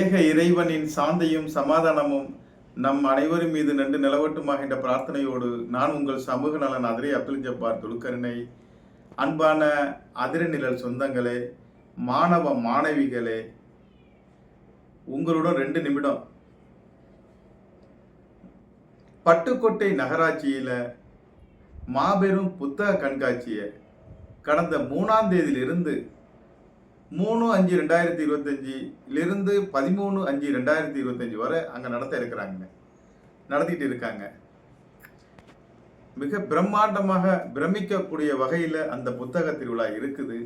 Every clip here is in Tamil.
ஏக இறைவனின் சாந்தையும் சமாதானமும் நம் அனைவரும் மீது நன்று நிலவட்டுமாக என்ற பிரார்த்தனையோடு நான் உங்கள் சமூக நலன் அதிரை அப்துல் ஜப்பார் துலுக்கருணை அன்பான அதிரநிழல் சொந்தங்களே மாணவ மாணவிகளே உங்களுடன் ரெண்டு நிமிடம். பட்டுக்கோட்டை நகராட்சியில் மாபெரும் புத்தக கண்காட்சியை கடந்த மூணாம் தேதியிலிருந்து மூணு அஞ்சு ரெண்டாயிரத்தி இருபத்தஞ்சிலிருந்து பதிமூணு அஞ்சு ரெண்டாயிரத்தி இருபத்தஞ்சி வரை அங்கே நடத்த இருக்கிறாங்க நடத்திட்டு இருக்காங்க. மிக பிரம்மாண்டமாக பிரமிக்கக்கூடிய வகையில் அந்த புத்தக திருவிழா இருக்குது.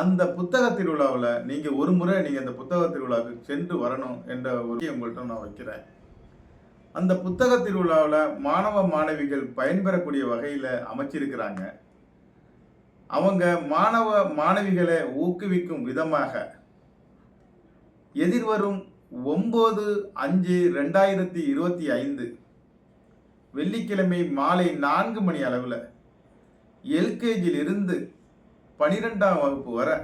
அந்த புத்தக திருவிழாவில் நீங்கள் ஒரு முறை நீங்கள் அந்த புத்தக திருவிழாவுக்கு சென்று வரணும் என்ற ஒரு உங்கள்கிட்ட நான் வைக்கிறேன். அந்த புத்தக திருவிழாவில் மாணவ மாணவிகள் பயன்பெறக்கூடிய வகையில் அமைச்சிருக்கிறாங்க. அவங்க மாணவ மாணவிகளை ஊக்குவிக்கும் விதமாக எதிர்வரும் ஒம்பது அஞ்சு ரெண்டாயிரத்தி இருபத்தி ஐந்து வெள்ளிக்கிழமை மாலை நான்கு மணி அளவில் எல்கேஜியிலிருந்து பனிரெண்டாம் வகுப்பு வரை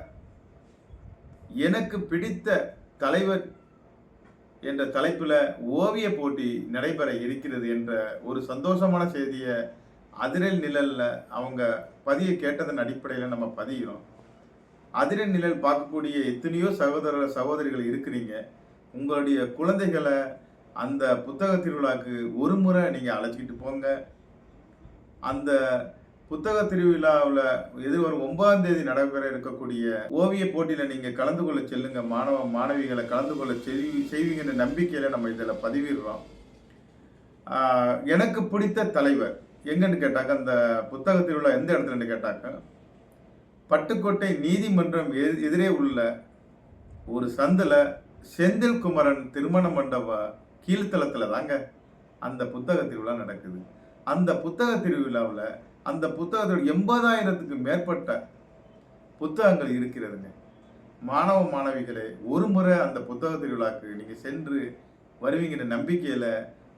எனக்கு பிடித்த தலைவர் என்ற தலைப்பில் ஓவிய போட்டி நடைபெற இருக்கிறது என்ற ஒரு சந்தோஷமான செய்தியை அதிரல் நிழலில் அவங்க பதிய கேட்டதன் அடிப்படையில் நம்ம பதிகிறோம் அதிரல் நிழல் பார்க்கக்கூடிய எத்தனையோ சகோதர சகோதரிகள் இருக்கிறீங்க. உங்களுடைய குழந்தைகளை அந்த புத்தக திருவிழாவுக்கு ஒரு முறை நீங்கள் அழைச்சிக்கிட்டு போங்க. அந்த புத்தக திருவிழாவில் எதிர்வரும் ஒன்பதாம் தேதி நடைபெற இருக்கக்கூடிய ஓவிய போட்டியில் நீங்கள் கலந்து கொள்ள செல்லுங்க. மாணவ மாணவிகளை கலந்து கொள்ள செய் செய்வீங்கன்ற நம்பிக்கையில் நம்ம இதில் பதிவிடுறோம். எனக்கு பிடித்த தலைவர். எங்கன்னு கேட்டாக்க அந்த புத்தக திருவிழா எந்த இடத்துலன்னு கேட்டாக்க பட்டுக்கோட்டை நீதிமன்றம் எதிரே உள்ள ஒரு சந்தில் செந்தில் குமரன் திருமண மண்டப கீழ்த்தளத்தில் தாங்க அந்த புத்தக திருவிழா நடக்குது. அந்த புத்தக திருவிழாவில் அந்த புத்தகத்தில் எண்பதாயிரத்துக்கு மேற்பட்ட புத்தகங்கள் இருக்கிறதுங்க. மாணவ மாணவிகளே ஒரு முறை அந்த புத்தக திருவிழாக்கு நீங்கள் சென்று வருவீங்கிற நம்பிக்கையில்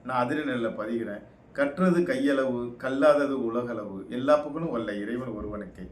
நான் அதிர்நிலையில் பதிகிறேன். கற்றது கையளவு கல்லாதது உலகளவு. எல்லா புகழும் வல்ல இறைவன் ஒருவனுக்கே.